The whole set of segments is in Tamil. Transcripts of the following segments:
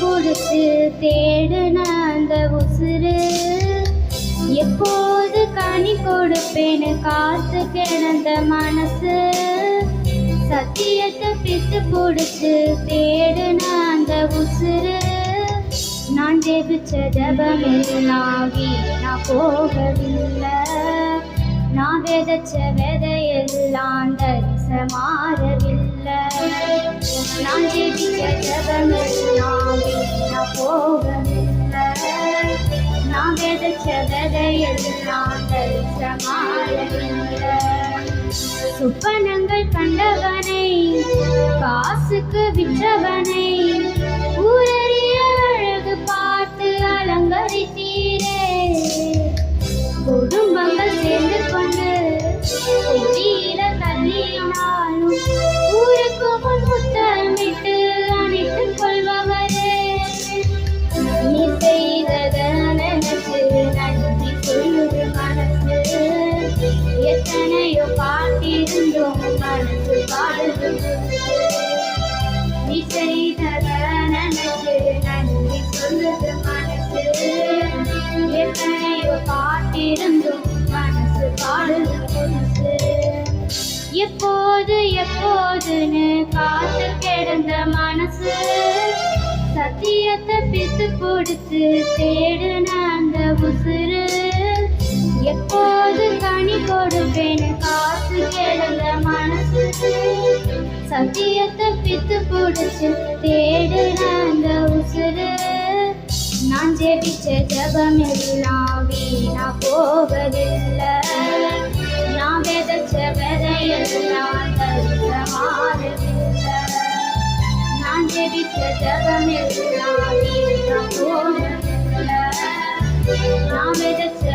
கொடுத்து தேடுன அந்த உசுறு. எப்போது கனி கொடுப்பேன்னு காத்து கிடந்த மனசு. சத்தியத்தை பித்து பிடிச்சு தேடுன அந்த உசுறு. நான் ஜெபிச்ச ஜபமெல்லாம் வீணா போகவில்லை. நான் விதைச்ச விதையெல்லாம் தரிச மாறவில்லை நான் ஜெபிச்ச ஜபமெல்லாம் போகவில்லை. நான் விதைச்ச விதையெல்லாம் தரிச மாறவில்லை சுப்பனங்கள் கண்டவனை காசுக்கு விற்றவனை பாட்டிருந்தோம் மனசு பாடுது நீ செய்தத நன்றி சொல்லுது மனசு எத்தனையோ மனசு பாடுது எப்போது எப்போதுன்னு காத்து கிடந்த மனசு. சத்தியத்தை பித்து கொடுத்து தேடுன அந்த உசுறு. எப்போது கனி கொடுப்பேன்? காத்து கிடந்த மனசுக்கு. சத்தியத்தை பித்து பிடிச்சு தேடுன அந்த உசுறு. நான் ஜெபிச்ச ஜபம் எல்லாம் வீணா போவதில்லை. நான் விதைச்ச விதையெல்லாம் தரிச மாறவில்லை நான் ஜெபிச்ச ஜபம் எல்லாம் வீணா போவதில்லை. நான் விதைச்ச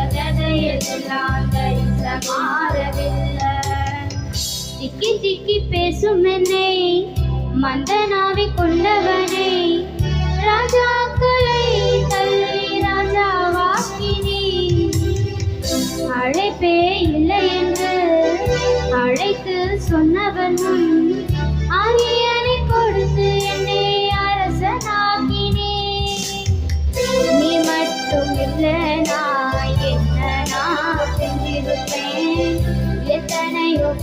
மாறவில்லை. திக்கி திக்கி பேசும் என்னை மந்தனாவை கொண்டவனை. ராஜாக்களை தள்ளி ராஜாவாக்கினி அழைப்பே இல்லை என்று அழைத்து சொன்னவனும்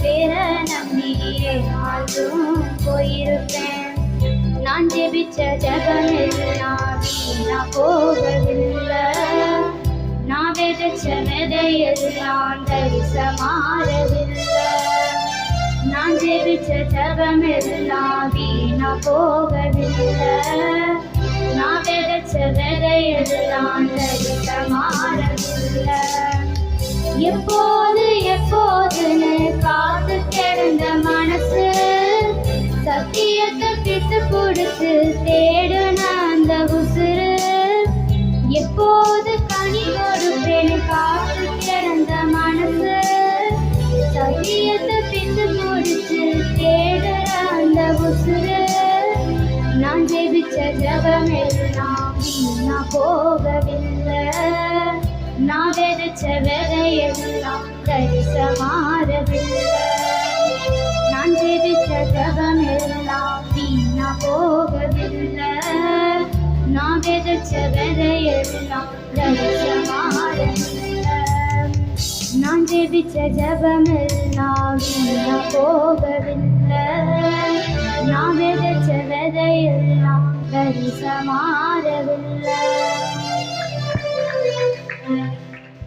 பேர நம்பி ஏமாற்றும் போயிருப்பேன். நான் ஜெபிச்ச ஜபம் எல்லாம் வீணா போகவில்லை நான் விதைச்ச விதையெல்லாம் தரிச மாறவில்லை நான் ஜெபிச்ச ஜபம் எல்லாம் வீணா போகவில்லை நான் விதைச்ச விதையெல்லாம் தரிச மாறவில்லை எப்போ கொடுத்து தேடன அந்த உசுறு. எப்போது கனி கொடுப்பேன்னு காத்து கிடந்த மனசு. சத்தியத்தை பிந்து முடிச்சு தேடுற அந்த உசுறு. நான் ஜெபிச்ச ஜபம் எல்லாம் வீணா போகவில்லை. நான் விதைச்ச விதையெல்லாம் தரிச மாறவில்லை நான் ஜெபிச்ச ஜபம் எல்லாம் நான் விதைச்ச விதையெல்லாம் தரிச மாறவில்லை நான் ஜெபிச்ச ஜபம் எல்லாம்